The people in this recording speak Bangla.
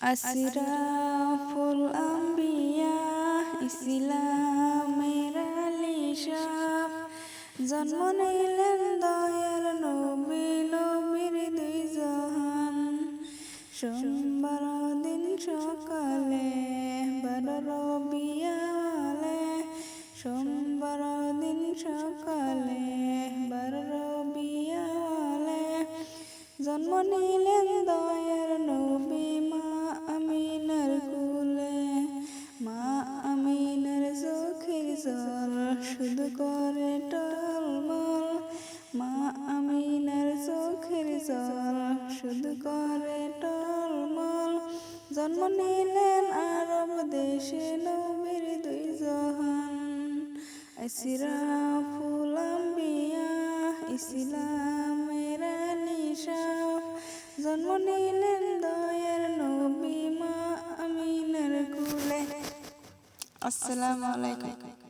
আশরাফুল আম্বিয়া, ইসলামের আলিশাফ জন্ম নিলেন দয়ার নবী, নবীর দুই জাহান সোমবার দিন সকালে বারো রবিয়ালে সোমবার দিন সকালে বারো রবিয়ালে জন্ম নিলেন করে টলমল, মা আমিনার চোখের জল। শুধু করে টলমল, জন্ম নিলেন আরব দেশে নবীর দুই জাহান। আসিরাফুল আম্বিয়া, ইসলামের নিশাফ জন্ম নিলেন দয়ার নবী মা আমিনার কুলে। আসসালামু আলাইকুম।